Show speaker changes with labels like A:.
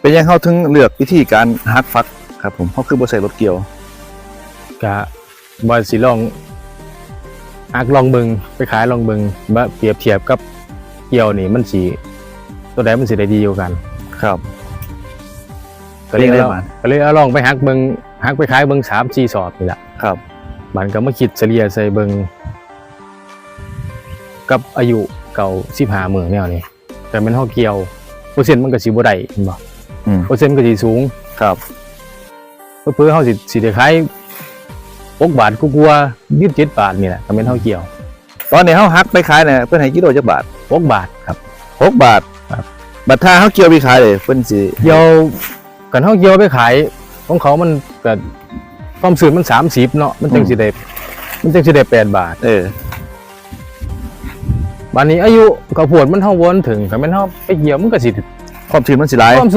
A: เป็นยังเขาถึงเลือกวิธีการฮักฟักครับผมเขาคือบ่ใส่รถเกี่ยว
B: กะบ่สิลองอักลองเบิงไปขายลองเบิงมาเปรียบเทียบกับเกี่ยวนี่มันสิตัวใดมันสิได้ดีกว่ากัน
A: ครับ
B: ก็เลย
A: เรียกได้
B: เอา
A: มา
B: ก็เลยเอาลองไปหักเบิงหักไปขายเบิง3 4สอบนี่ล่ะ
A: ครับ
B: มันก็มาคิดเฉลี่ยใส่เบิงกับอายุเก่า15มื้อแนวนี้แต่มันเฮาเกี่ยวเปอร์เซ็นต์มันก็สิบ่ได้เห็นบ่
A: อืม
B: เปอร์เซ็นต์ก็สิสูง
A: ครับ
B: เพื่อๆเฮาสิสิได้ขาย6บาทกูกลัว27บาทนี่แหละก็แม่นเฮาเกี่ยว
A: ตอนนี้เขาฮักไปขายเนี่ยเพิ่นให้กิโลจักบาท
B: 6บาทครับ
A: หกบาท
B: ครับ
A: บัตรถ้าเขาเกี่ยวไปขายเลยเพิ่นสิ
B: เกี่ยวกันเฮาเกี่ยวไปขายของเขามันก็ความสูงมัน30เนาะมันจังสิได้มันจังสิได้8บาท
A: เออ
B: บัดนี้อายุก็พวดมันเฮาวนถึงก็แม่นเฮาไปเกี่ยวมันก็สิ
A: ความชื้นมันสิหลาย
B: ความ